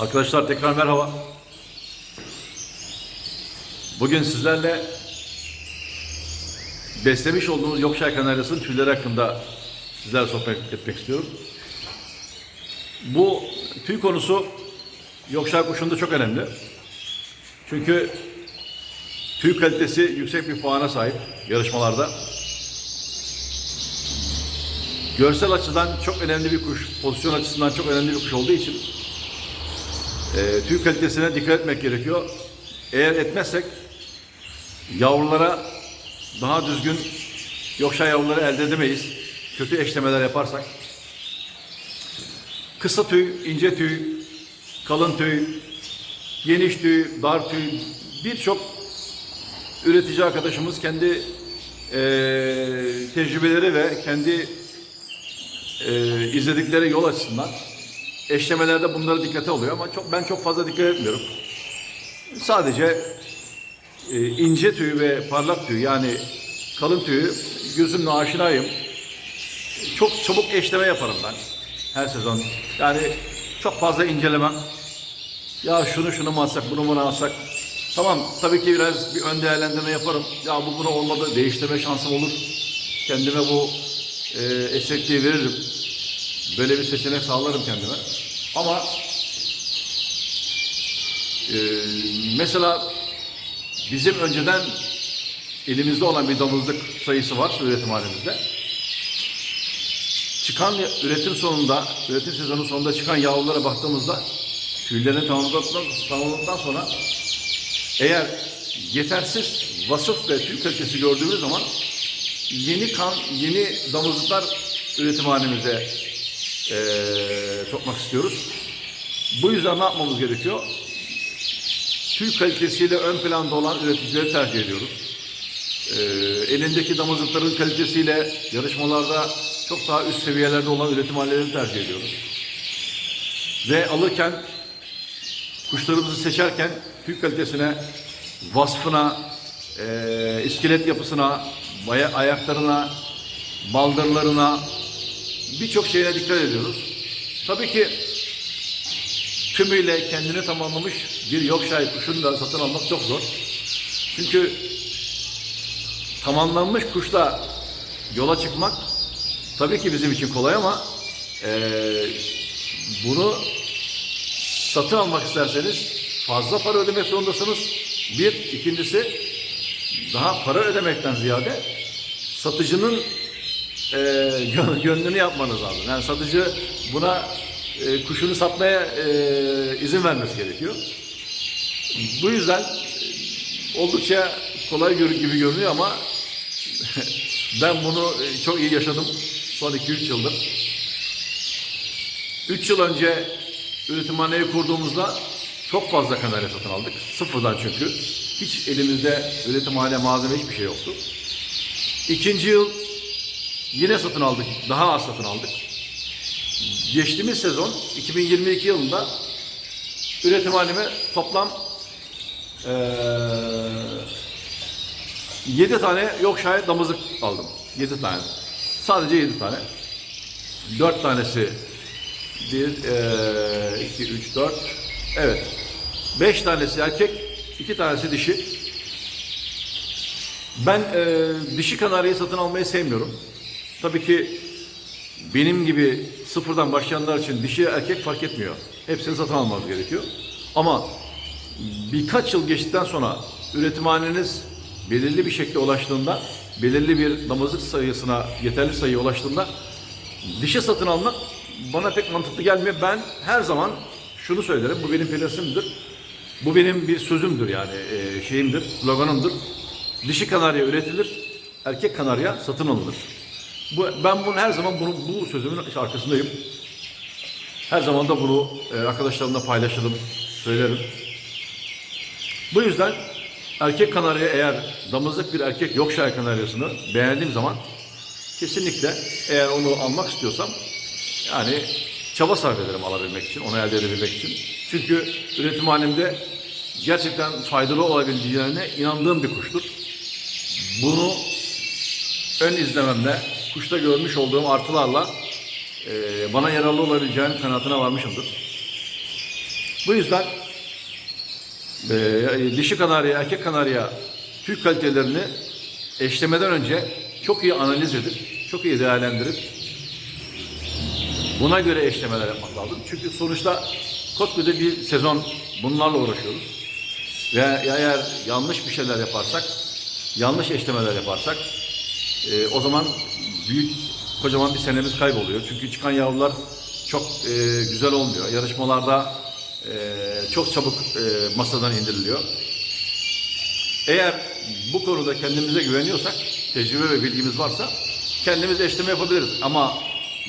Arkadaşlar tekrar merhaba. Bugün sizlerle beslemiş olduğumuz Yokşay Kanaryası'nın tüyleri hakkında sizlerle sohbet etmek istiyorum. Bu tüy konusu Yokşay kuşunda çok önemli. Çünkü tüy kalitesi yüksek bir puana sahip yarışmalarda. Görsel açıdan çok önemli bir kuş, pozisyon açısından çok önemli bir kuş olduğu için e, tüy kalitesine dikkat etmek gerekiyor. Eğer etmezsek yavrulara daha düzgün yokşa yavruları elde edemeyiz. Kötü eşlemeler yaparsak. Kısa tüy, ince tüy, kalın tüy, geniş tüy, dar tüy birçok üretici arkadaşımız kendi e, tecrübeleri ve kendi e, izledikleri yol açısından eşlemelerde bunlara dikkate oluyor ama çok ben çok fazla dikkat etmiyorum. Sadece e, ince tüy ve parlak tüy yani kalın tüyü gözümle aşinayım. Çok çabuk eşleme yaparım ben her sezon. Yani çok fazla incelemem. Ya şunu şunu mu alsak, bunu mu alsak? Tamam tabii ki biraz bir ön değerlendirme yaparım. Ya bu buna olmadı, değiştirme şansım olur. Kendime bu e, esnekliği veririm. Böyle bir seçenek sağlarım kendime. Ama e, mesela bizim önceden elimizde olan bir damızlık sayısı var üretim halimizde. Çıkan üretim sonunda, üretim sezonu sonunda çıkan yavrulara baktığımızda tüylerini tamamladıktan, tamamladıktan sonra eğer yetersiz vasıf ve tüy kalitesi gördüğümüz zaman yeni kan, yeni damızlıklar üretim halimize eee, sokmak istiyoruz. Bu yüzden ne yapmamız gerekiyor? Tüy kalitesiyle ön planda olan üreticileri tercih ediyoruz. Eee, elindeki damızlıkların kalitesiyle yarışmalarda çok daha üst seviyelerde olan üretim hallerini tercih ediyoruz. Ve alırken kuşlarımızı seçerken tüy kalitesine, vasfına, eee iskelet yapısına, ayaklarına, baldırlarına birçok şeye dikkat ediyoruz. Tabii ki tümüyle kendini tamamlamış bir Yorkshire kuşunu da satın almak çok zor. Çünkü tamamlanmış kuşla yola çıkmak tabii ki bizim için kolay ama eee, bunu satın almak isterseniz fazla para ödemek zorundasınız. Bir, ikincisi daha para ödemekten ziyade satıcının e, gö- gönlünü yapmanız lazım. Yani satıcı buna e, kuşunu satmaya e, izin vermesi gerekiyor. Bu yüzden e, oldukça kolay gibi görünüyor ama ben bunu e, çok iyi yaşadım son 2-3 yıldır. 3 yıl önce üretimhaneyi kurduğumuzda çok fazla kanarya satın aldık. Sıfırdan çünkü. Hiç elimizde üretimhane malzeme hiçbir şey yoktu. İkinci yıl yine satın aldık. Daha az satın aldık. Geçtiğimiz sezon 2022 yılında üretimhaneme toplam eee 7 tane yok şayet damızlık aldım. 7 tane. Sadece 7 tane. 4 tanesi 1, 2, 3, 4. Evet. 5 tanesi erkek, 2 tanesi dişi. Ben e, dişi kanaryayı satın almayı sevmiyorum. Tabii ki benim gibi sıfırdan başlayanlar için dişi erkek fark etmiyor. Hepsini satın almanız gerekiyor. Ama birkaç yıl geçtikten sonra üretimhaneniz belirli bir şekilde ulaştığında, belirli bir damızlık sayısına yeterli sayıya ulaştığında dişi satın almak bana pek mantıklı gelmiyor. Ben her zaman şunu söylerim, bu benim prensibimdir. Bu benim bir sözümdür yani e, şeyimdir, sloganımdır. Dişi kanarya üretilir, erkek kanarya satın alınır. Bu, ben bunu her zaman bunu, bu sözümün arkasındayım. Her zaman da bunu e, arkadaşlarımla paylaşırım, söylerim. Bu yüzden erkek kanarya eğer damızlık bir erkek Yorkshire kanaryasını beğendiğim zaman kesinlikle eğer onu almak istiyorsam yani çaba sarf ederim alabilmek için, onu elde edebilmek için. Çünkü üretim halimde gerçekten faydalı olabileceğine inandığım bir kuştur. Bunu ön izlememle, kuşta görmüş olduğum artılarla e, bana yararlı olabileceğinin kanaatine varmışımdır. Bu yüzden e, dişi kanarya, erkek kanarya tüy kalitelerini eşlemeden önce çok iyi analiz edip, çok iyi değerlendirip buna göre eşlemeler yapmak lazım. Çünkü sonuçta koskoca bir sezon bunlarla uğraşıyoruz. Ve eğer yanlış bir şeyler yaparsak, yanlış eşlemeler yaparsak e, o zaman büyük kocaman bir senemiz kayboluyor. Çünkü çıkan yavrular çok e, güzel olmuyor. Yarışmalarda e, çok çabuk e, masadan indiriliyor. Eğer bu konuda kendimize güveniyorsak, tecrübe ve bilgimiz varsa kendimiz eşleme yapabiliriz. Ama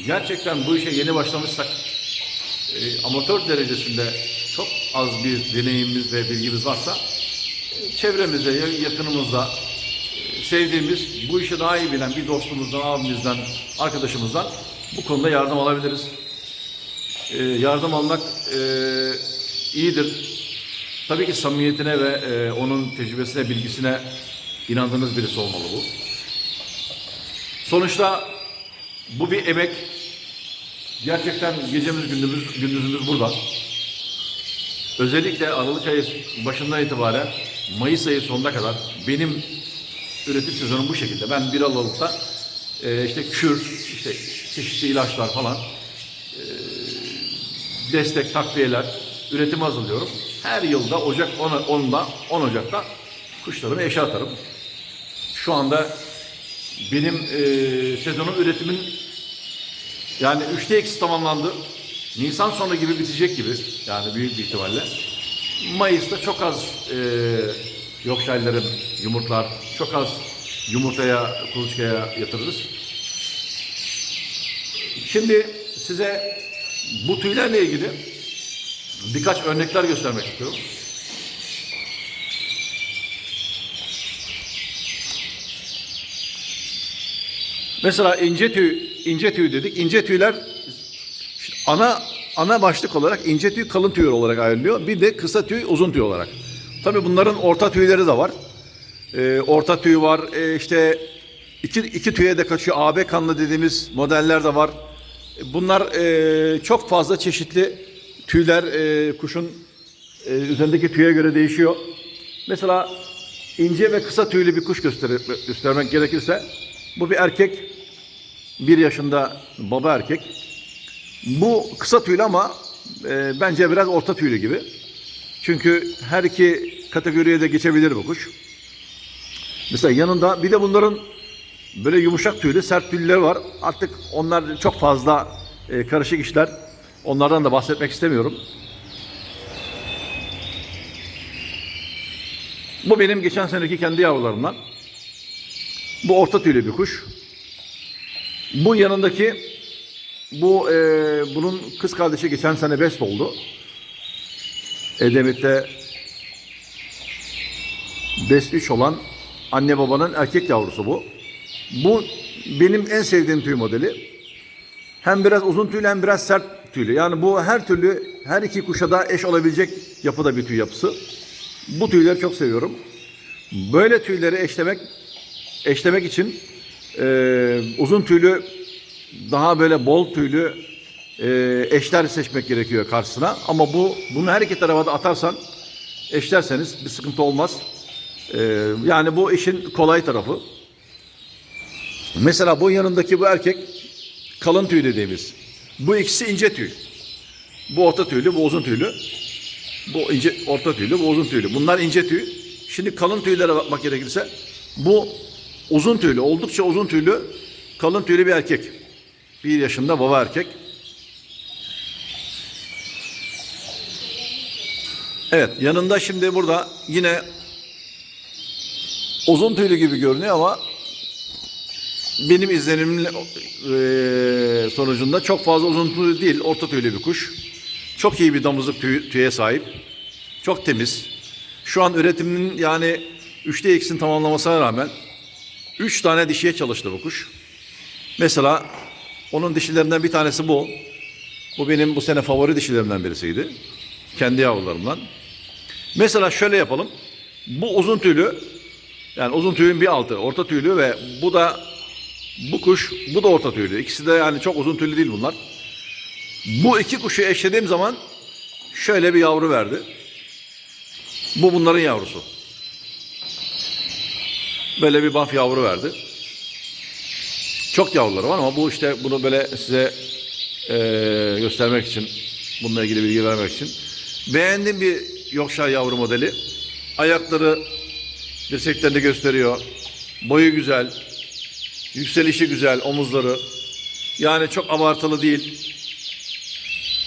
gerçekten bu işe yeni başlamışsak, e, amatör derecesinde çok az bir deneyimimiz ve bilgimiz varsa, e, çevremizde, ya- yakınımızda, sevdiğimiz, bu işi daha iyi bilen bir dostumuzdan, abimizden, arkadaşımızdan bu konuda yardım alabiliriz. E, yardım almak e, iyidir. Tabii ki samimiyetine ve e, onun tecrübesine, bilgisine inandığınız birisi olmalı bu. Sonuçta bu bir emek. Gerçekten gecemiz gündüzümüz, gündüzümüz burada. Özellikle Aralık ayı başından itibaren Mayıs ayı sonuna kadar benim üretim sezonum bu şekilde. Ben 1 Aralık'ta e, işte kür, işte çeşitli ilaçlar falan destek takviyeler, üretim hazırlıyorum. Her yılda Ocak 10, 10'da 10 Ocak'ta kuşlarımı eşe atarım. Şu anda benim e, sezonun üretimin yani üçte eksi tamamlandı. Nisan sonu gibi bitecek gibi yani büyük bir ihtimalle. Mayıs'ta çok az e, yokşaylarım yumurtlar, çok az yumurtaya, kuluçkaya yatırırız. Şimdi size bu tüylerle ilgili birkaç örnekler göstermek istiyorum. Mesela ince tüy, ince tüy dedik. İnce tüyler ana ana başlık olarak ince tüy, kalın tüy olarak ayrılıyor. Bir de kısa tüy, uzun tüy olarak. Tabii bunların orta tüyleri de var. Ee, orta tüy var. Ee, işte iki, iki tüye de kaçıyor. AB kanlı dediğimiz modeller de var. Bunlar e, çok fazla çeşitli tüyler e, kuşun e, üzerindeki tüye göre değişiyor. Mesela ince ve kısa tüylü bir kuş göster göstermek gerekirse bu bir erkek. Bir yaşında baba erkek. Bu kısa tüylü ama e, bence biraz orta tüylü gibi. Çünkü her iki kategoriye de geçebilir bu kuş. Mesela yanında bir de bunların böyle yumuşak tüylü, sert tüyleri var. Artık onlar çok fazla e, karışık işler. Onlardan da bahsetmek istemiyorum. Bu benim geçen seneki kendi yavrularımdan. Bu orta tüylü bir kuş. Bu yanındaki bu e, bunun kız kardeşi geçen sene best oldu. Edemit'te best 3 olan anne babanın erkek yavrusu bu. Bu benim en sevdiğim tüy modeli. Hem biraz uzun tüylü hem biraz sert tüylü. Yani bu her türlü her iki kuşa da eş olabilecek yapıda bir tüy yapısı. Bu tüyleri çok seviyorum. Böyle tüyleri eşlemek eşlemek için e, uzun tüylü daha böyle bol tüylü e, eşler seçmek gerekiyor karşısına. Ama bu bunu her iki tarafa da atarsan eşlerseniz bir sıkıntı olmaz. E, yani bu işin kolay tarafı. Mesela bu yanındaki bu erkek kalın tüy dediğimiz. Bu ikisi ince tüy. Bu orta tüylü, bu uzun tüylü. Bu ince orta tüylü, bu uzun tüylü. Bunlar ince tüy. Şimdi kalın tüylere bakmak gerekirse bu uzun tüylü, oldukça uzun tüylü, kalın tüylü bir erkek. Bir yaşında baba erkek. Evet, yanında şimdi burada yine uzun tüylü gibi görünüyor ama benim izlenimim e, sonucunda çok fazla uzun tüylü değil, orta tüylü bir kuş. Çok iyi bir damızlık tüy, tüye sahip. Çok temiz. Şu an üretiminin yani üçte ikisini tamamlamasına rağmen üç tane dişiye çalıştı bu kuş. Mesela onun dişilerinden bir tanesi bu. Bu benim bu sene favori dişilerimden birisiydi. Kendi yavrularımdan. Mesela şöyle yapalım. Bu uzun tüylü yani uzun tüyün bir altı orta tüylü ve bu da bu kuş bu da orta tüylü. İkisi de yani çok uzun tüylü değil bunlar. Bu iki kuşu eşlediğim zaman şöyle bir yavru verdi. Bu bunların yavrusu. Böyle bir baf yavru verdi. Çok yavruları var ama bu işte bunu böyle size eee, göstermek için, bununla ilgili bilgi vermek için. Beğendiğim bir Yorkshire yavru modeli. Ayakları dirseklerini gösteriyor. Boyu güzel. Yükselişi güzel, omuzları. Yani çok abartılı değil.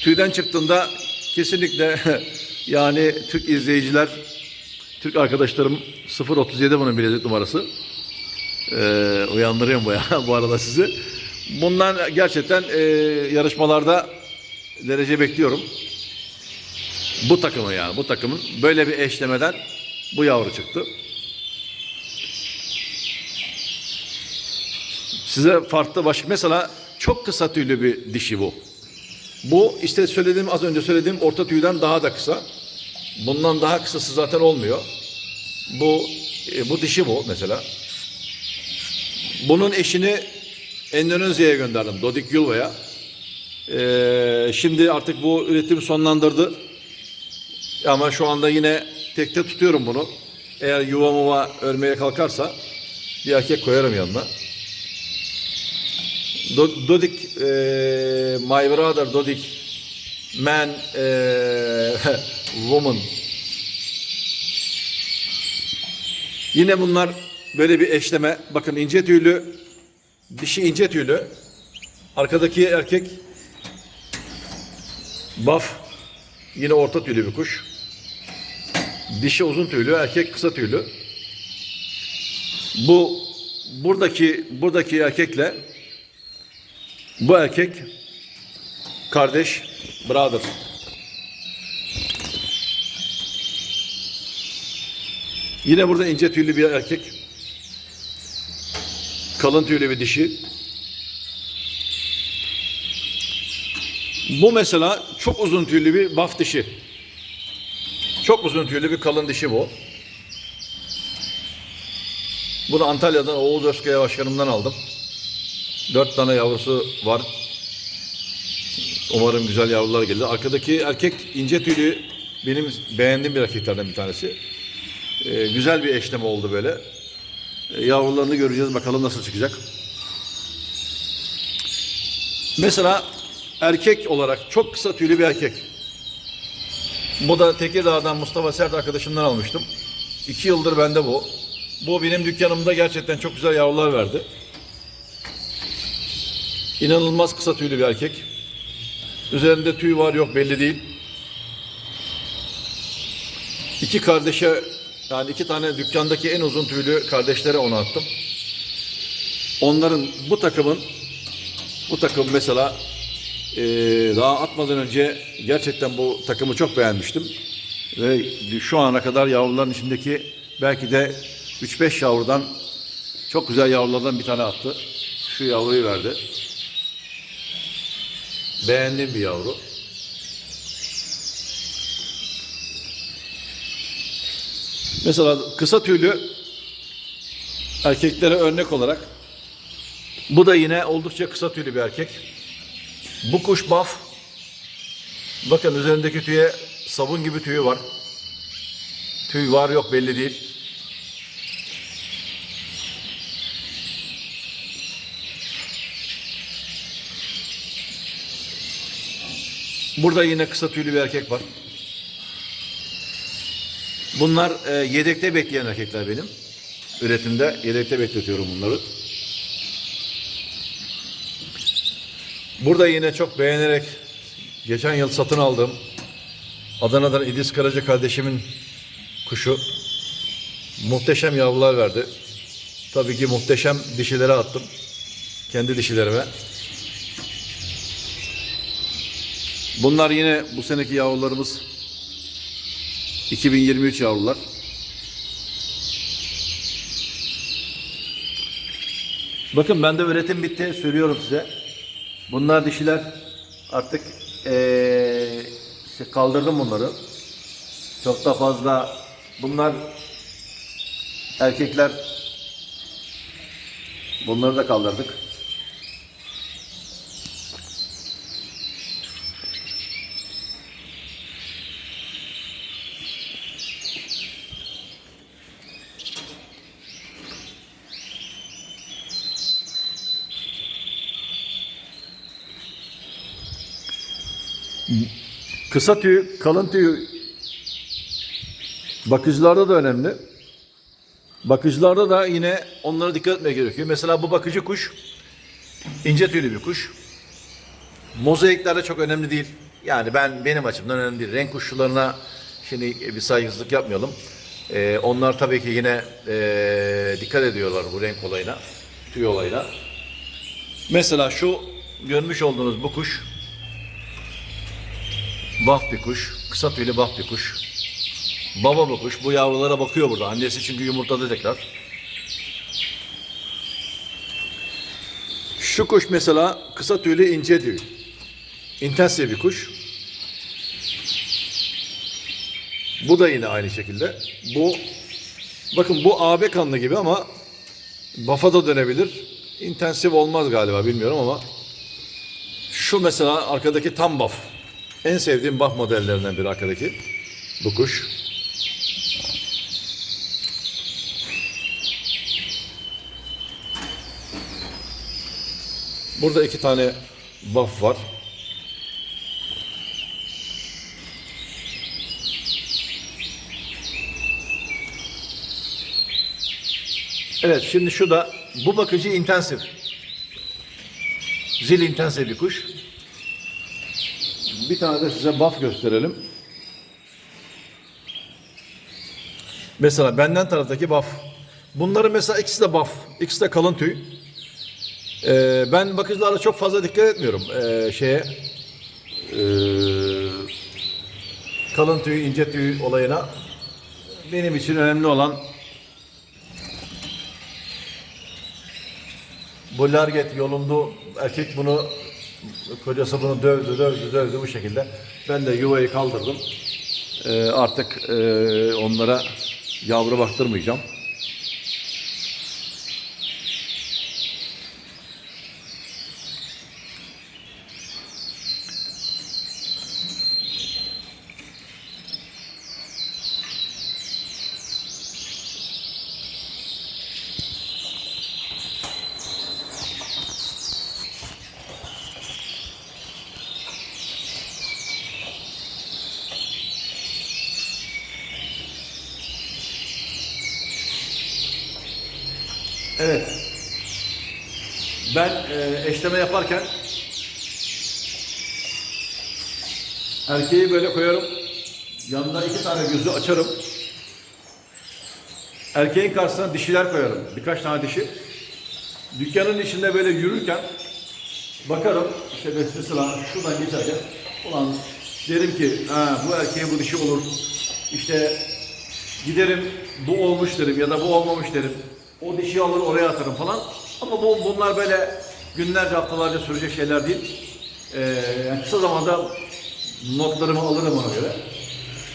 Tüyden çıktığında kesinlikle yani Türk izleyiciler, Türk arkadaşlarım 037 bunun bilezik numarası. Ee, uyandırıyorum bu, ya, bu arada sizi. Bundan gerçekten e, yarışmalarda derece bekliyorum. Bu takımı yani bu takımın böyle bir eşlemeden bu yavru çıktı. Size farklı baş mesela çok kısa tüylü bir dişi bu. Bu işte söylediğim az önce söylediğim orta tüyden daha da kısa. Bundan daha kısası zaten olmuyor. Bu e, bu dişi bu mesela. Bunun eşini Endonezya'ya gönderdim. Dodik Yulva'ya. Ee, şimdi artık bu üretim sonlandırdı. Ama şu anda yine tekte tutuyorum bunu. Eğer yuva muva örmeye kalkarsa bir erkek koyarım yanına. Do- Dodik, e, my brother Dodik, man, e, woman. Yine bunlar böyle bir eşleme. Bakın ince tüylü, dişi ince tüylü. Arkadaki erkek buff, yine orta tüylü bir kuş. Dişi uzun tüylü, erkek kısa tüylü. Bu buradaki buradaki erkekle bu erkek kardeş, brother. Yine burada ince tüylü bir erkek. Kalın tüylü bir dişi. Bu mesela çok uzun tüylü bir baf dişi. Çok uzun tüylü bir kalın dişi bu. Bunu Antalya'dan Oğuz Özkaya Başkanım'dan aldım. Dört tane yavrusu var. Umarım güzel yavrular gelir. Arkadaki erkek ince tüylü benim beğendiğim bir erkeklerden bir tanesi. Ee, güzel bir eşleme oldu böyle. Ee, yavrularını göreceğiz bakalım nasıl çıkacak. Mesela erkek olarak çok kısa tüylü bir erkek. Bu da Tekirdağ'dan Mustafa Sert arkadaşımdan almıştım. İki yıldır bende bu. Bu benim dükkanımda gerçekten çok güzel yavrular verdi. İnanılmaz kısa tüylü bir erkek. Üzerinde tüy var yok belli değil. İki kardeşe yani iki tane dükkandaki en uzun tüylü kardeşlere onu attım. Onların bu takımın bu takım mesela eee, daha atmadan önce gerçekten bu takımı çok beğenmiştim. Ve şu ana kadar yavruların içindeki belki de 3-5 yavrudan çok güzel yavrulardan bir tane attı. Şu yavruyu verdi. Beğendiğim bir yavru. Mesela kısa tüylü erkeklere örnek olarak bu da yine oldukça kısa tüylü bir erkek. Bu kuş baf. Bakın üzerindeki tüye sabun gibi tüyü var. Tüy var yok belli değil. Burada yine kısa tüylü bir erkek var. Bunlar e, yedekte bekleyen erkekler benim. Üretimde yedekte bekletiyorum bunları. Burada yine çok beğenerek geçen yıl satın aldığım Adana'dan İdris Karaca kardeşimin kuşu muhteşem yavrular verdi. Tabii ki muhteşem dişilere attım. Kendi dişilerime. Bunlar yine bu seneki yavrularımız 2023 yavrular. Bakın bende üretim bitti söylüyorum size. Bunlar dişiler artık işte kaldırdım bunları. Çok da fazla bunlar erkekler bunları da kaldırdık. Kısa tüy, kalın tüy bakıcılarda da önemli. Bakıcılarda da yine onlara dikkat etmeye gerekiyor. Mesela bu bakıcı kuş ince tüylü bir kuş. Mozaiklerde çok önemli değil. Yani ben benim açımdan önemli değil. Renk kuşçularına şimdi bir saygısızlık yapmayalım. Ee, onlar tabii ki yine ee, dikkat ediyorlar bu renk olayına, tüy olayına. Mesela şu görmüş olduğunuz bu kuş Baf bir kuş. Kısa tüylü baf bir kuş. Baba bu kuş. Bu yavrulara bakıyor burada. Annesi çünkü yumurtladı tekrar. Şu kuş mesela kısa tüylü ince tüy. İntensive bir kuş. Bu da yine aynı şekilde. Bu bakın bu AB kanlı gibi ama bafa da dönebilir. İntensif olmaz galiba bilmiyorum ama şu mesela arkadaki tam baf. En sevdiğim baf modellerinden biri arkadaki. Bu kuş. Burada iki tane baf var. Evet şimdi şu da bu bakıcı intensif. Zil intensif bir kuş. Bir tane de size buff gösterelim. Mesela benden taraftaki buff. Bunların mesela ikisi de buff. İkisi de kalın tüy. Ee, ben bakıcılarla çok fazla dikkat etmiyorum ee, şeye. ee, kalın tüy, ince tüy olayına. Benim için önemli olan bu larget yolundu. Erkek bunu kocası bunu dövdü, dövdü, dövdü bu şekilde. Ben de yuvayı kaldırdım. Ee, artık ee, onlara yavru baktırmayacağım. Evet. Ben e, eşleme yaparken erkeği böyle koyarım. Yanına iki tane gözü açarım. Erkeğin karşısına dişiler koyarım. Birkaç tane dişi. Dükkanın içinde böyle yürürken bakarım işte mesela şuradan geçerken ulan derim ki ha, bu erkeğe bu dişi olur. İşte giderim bu olmuş derim ya da bu olmamış derim. O dişi alır oraya atarım falan. Ama bu, bunlar böyle günlerce haftalarca sürecek şeyler değil. Ee, yani kısa zamanda notlarımı alırım ona göre.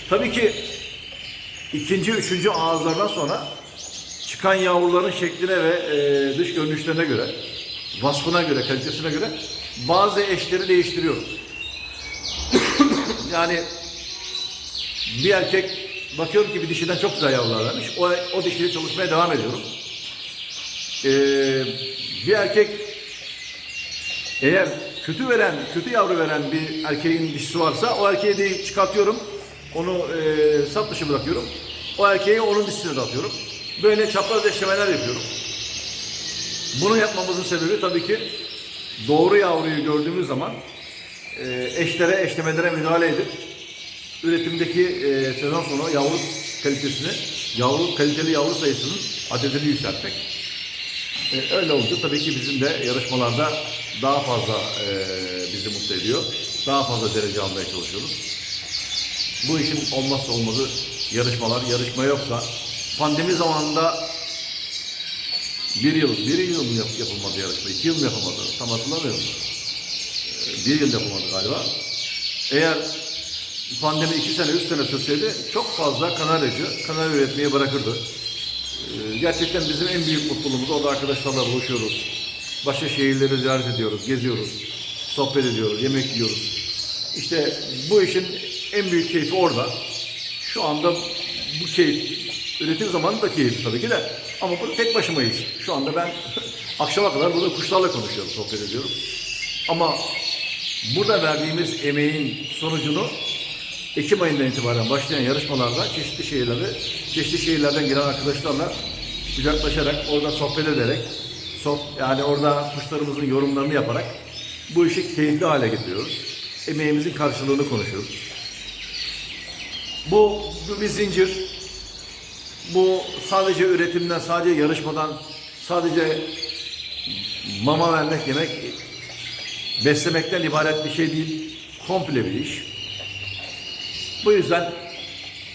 Tabii ki ikinci, üçüncü ağızlardan sonra çıkan yavruların şekline ve e, dış görünüşlerine göre, vasfına göre, kalitesine göre bazı eşleri değiştiriyorum. yani bir erkek bakıyorum ki bir dişiden çok güzel yavrular vermiş. O, o dişiyle çalışmaya devam ediyorum. Ee, bir erkek eğer kötü veren, kötü yavru veren bir erkeğin dişisi varsa o erkeği de çıkartıyorum. Onu e, sap dışı bırakıyorum. O erkeği onun dişisine de atıyorum. Böyle çapraz eşlemeler yapıyorum. Bunu yapmamızın sebebi tabii ki doğru yavruyu gördüğümüz zaman e, eşlere, eşlemelere müdahale edip üretimdeki e, sezon sonu yavru kalitesini, yavru kaliteli yavru sayısının adedini yükseltmek. E, öyle olunca tabii ki bizim de yarışmalarda daha fazla e, bizi mutlu ediyor. Daha fazla derece almaya çalışıyoruz. Bu işin olmazsa olmazı yarışmalar. Yarışma yoksa pandemi zamanında bir yıl, bir yıl mı yap- yapılmadı yarışma? iki yıl mı yapılmadı? Tam hatırlamıyorum. E, bir yıl yapılmadı galiba. Eğer pandemi iki sene, üç sene sürseydi çok fazla kanaryacı kanal üretmeyi bırakırdı. Ee, Gerçekten bizim en büyük mutluluğumuz orada arkadaşlarla buluşuyoruz. Başka şehirleri ziyaret ediyoruz, geziyoruz, sohbet ediyoruz, yemek yiyoruz. İşte bu işin en büyük keyfi orada. Şu anda bu keyif, üretim zamanı da keyif tabii ki de. Ama burada tek başımayız. Şu anda ben akşama kadar burada kuşlarla konuşuyorum, sohbet ediyorum. Ama burada verdiğimiz emeğin sonucunu Ekim ayından itibaren başlayan yarışmalarda çeşitli şehirleri, çeşitli şehirlerden gelen arkadaşlarla kucaklaşarak, orada sohbet ederek, soh yani orada kuşlarımızın yorumlarını yaparak bu işi keyifli hale getiriyoruz. Emeğimizin karşılığını konuşuyoruz. Bu, bu bir zincir. Bu sadece üretimden, sadece yarışmadan, sadece mama vermek, yemek, beslemekten ibaret bir şey değil. Komple bir iş. Bu yüzden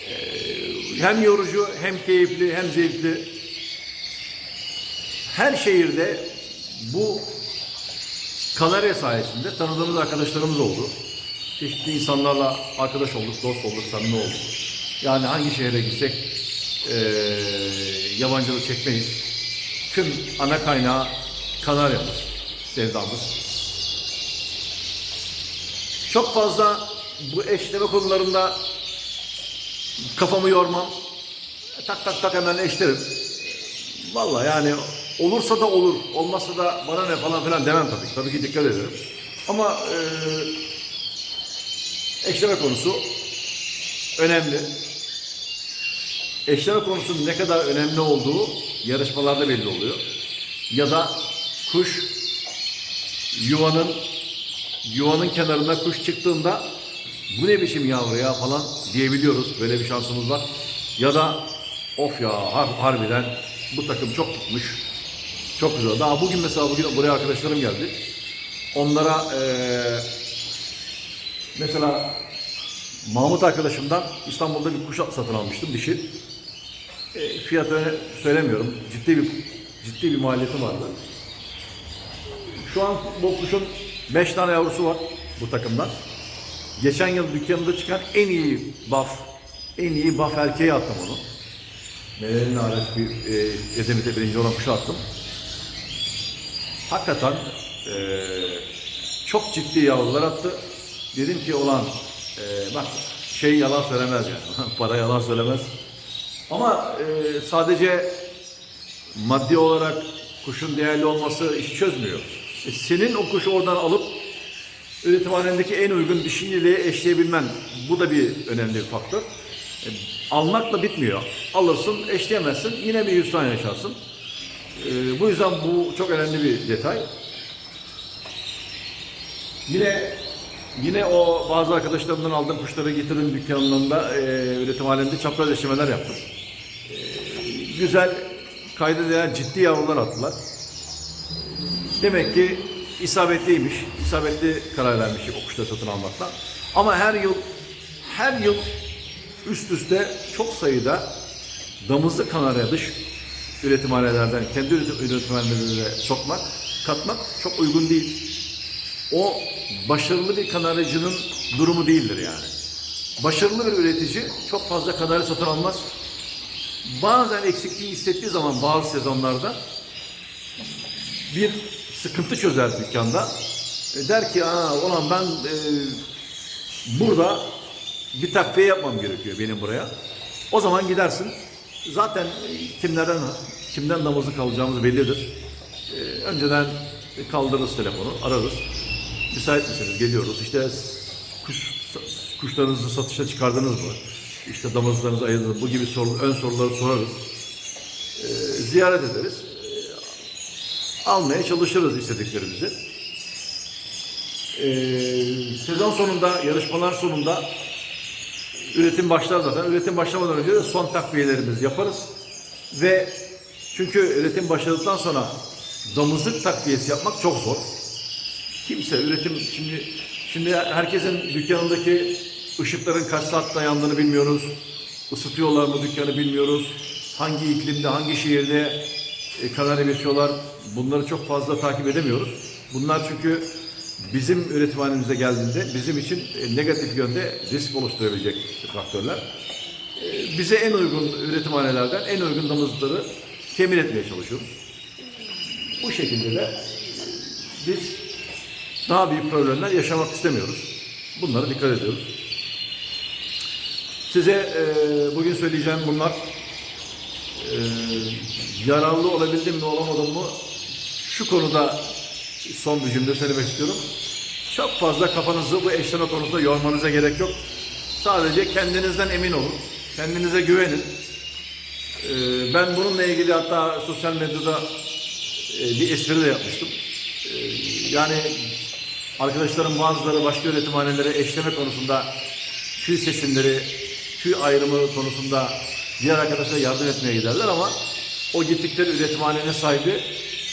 eee, hem yorucu, hem keyifli, hem zevkli. Her şehirde bu Kanarya sayesinde tanıdığımız arkadaşlarımız oldu. Çeşitli insanlarla arkadaş olduk, dost olduk, samimi olduk. Yani hangi şehre gitsek eee yabancılık çekmeyiz. Tüm ana kaynağı Kanarya'mız, sevdamız. Çok fazla bu eşleme konularında kafamı yormam. Tak tak tak hemen eşlerim. Vallahi yani olursa da olur, olmazsa da bana ne falan filan demem tabii. Tabii ki dikkat ederim. Ama eee eşleme konusu önemli. Eşleme konusunun ne kadar önemli olduğu yarışmalarda belli oluyor. Ya da kuş yuvanın yuvanın kenarında kuş çıktığında bu ne biçim yavru ya falan diyebiliyoruz. Böyle bir şansımız var. Ya da of ya har- harbiden bu takım çok tutmuş. Çok güzel. Daha bugün mesela bugün buraya arkadaşlarım geldi. Onlara eee, mesela Mahmut arkadaşımdan İstanbul'da bir kuş satın almıştım dişi. E, fiyatını söylemiyorum. Ciddi bir ciddi bir maliyeti vardı. Şu an bu kuşun 5 tane yavrusu var bu takımdan. Geçen yıl dükkanımda çıkan en iyi baf, en iyi baf erkeği attım onu. Meleğinin hariç bir e, Edebiyat'ta birinci olan kuşu attım. Hakikaten e, çok ciddi yavrular attı. Dedim ki olan e, bak şey yalan söylemez yani. Para yalan söylemez. Ama e, sadece maddi olarak kuşun değerli olması işi çözmüyor. E, senin o kuşu oradan alıp üretimhanendeki en uygun dişiyle eşleyebilmen bu da bir önemli bir faktör. E, almakla bitmiyor. Alırsın, eşleyemezsin, yine bir tane yaşarsın. E, bu yüzden bu çok önemli bir detay. Yine yine o bazı arkadaşlarımdan aldığım kuşları getirdim dükkanlarında e, üretim halinde çapraz eşlemeler yaptım. E, güzel, kayda değer ciddi yavrular attılar. Demek ki isabetliymiş, isabetli karar vermiş o satın almaktan. Ama her yıl her yıl üst üste çok sayıda damızlı kanarya dış üretimhanelerden kendi üretim, üretimhanelerine sokmak, katmak çok uygun değil. O başarılı bir kanaryacının durumu değildir yani. Başarılı bir üretici çok fazla kanarya satın almaz. Bazen eksikliği hissettiği zaman bazı sezonlarda bir sıkıntı çözer dükkanda. E, der ki Aa, ulan ben e, burada bir takviye yapmam gerekiyor benim buraya. O zaman gidersin. Zaten kimlerden kimden namazı kalacağımız bellidir. E, önceden kaldırırız telefonu, ararız. Müsait misiniz? Geliyoruz. İşte kuş kuşlarınızı satışa çıkardınız mı? İşte damızlarınızı ayırdınız mı? Bu gibi soru, ön soruları sorarız. E, ziyaret ederiz almaya çalışırız istediklerimizi. Ee, sezon sonunda, yarışmalar sonunda üretim başlar zaten. Üretim başlamadan önce de son takviyelerimizi yaparız. Ve çünkü üretim başladıktan sonra damızlık takviyesi yapmak çok zor. Kimse üretim şimdi şimdi herkesin dükkanındaki ışıkların kaç saatte yandığını bilmiyoruz. Isıtıyorlar mı dükkanı bilmiyoruz. Hangi iklimde, hangi şehirde e, kanarya besiyorlar. Bunları çok fazla takip edemiyoruz. Bunlar çünkü bizim üretimhanemize geldiğinde bizim için e, negatif yönde risk oluşturabilecek faktörler. E, Bize en uygun üretimhanelerden en uygun damızlıkları temin etmeye çalışıyoruz. Bu şekilde de biz daha büyük problemler yaşamak istemiyoruz. Bunlara dikkat ediyoruz. Size e, bugün söyleyeceğim bunlar e, yararlı olabildim mi olamadım mı şu konuda son bir cümle söylemek istiyorum. Çok fazla kafanızı bu eşleme konusunda yormanıza gerek yok. Sadece kendinizden emin olun. Kendinize güvenin. Ee, ben bununla ilgili hatta sosyal medyada e, bir espri de yapmıştım. Ee, yani arkadaşlarım bazıları başka üretimhanelere eşleme konusunda tüy seçimleri, tüy ayrımı konusunda diğer arkadaşlara yardım etmeye giderler ama o gittikleri üretimhanenin sahibi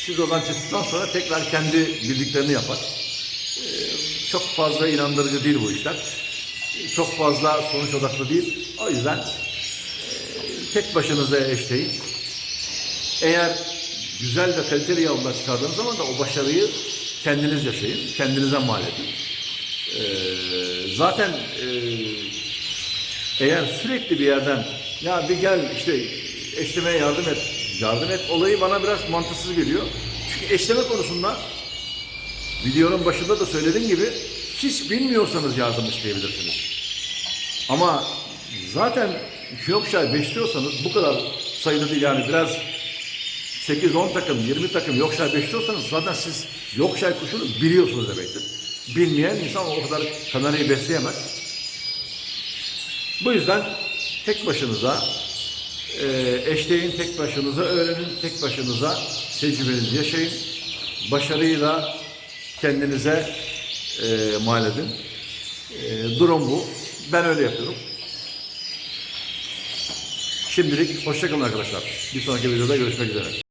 siz oradan çıktıktan sonra tekrar kendi bildiklerini yapar. Ee, çok fazla inandırıcı değil bu işler. Çok fazla sonuç odaklı değil. O yüzden e, tek başınıza eşleyin. Eğer güzel ve kaliteli yavrular çıkardığınız zaman da o başarıyı kendiniz yaşayın, kendinize mal edin. Ee, zaten e, eğer sürekli bir yerden ya bir gel işte eşlemeye yardım et, yardım et olayı bana biraz mantıksız geliyor. Çünkü eşleme konusunda videonun başında da söylediğim gibi hiç bilmiyorsanız yardım isteyebilirsiniz. Ama zaten Yorkshire besliyorsanız bu kadar sayıda değil yani biraz 8-10 takım, 20 takım Yorkshire besliyorsanız zaten siz Yorkshire kuşunu biliyorsunuz demektir. Bilmeyen insan o kadar kanarayı besleyemez. Bu yüzden tek başınıza e, eşleyin, tek başınıza öğrenin, tek başınıza tecrübenizi yaşayın. Başarıyı da kendinize e, mal edin. E, durum bu. Ben öyle yapıyorum. Şimdilik hoşçakalın arkadaşlar. Bir sonraki videoda görüşmek üzere.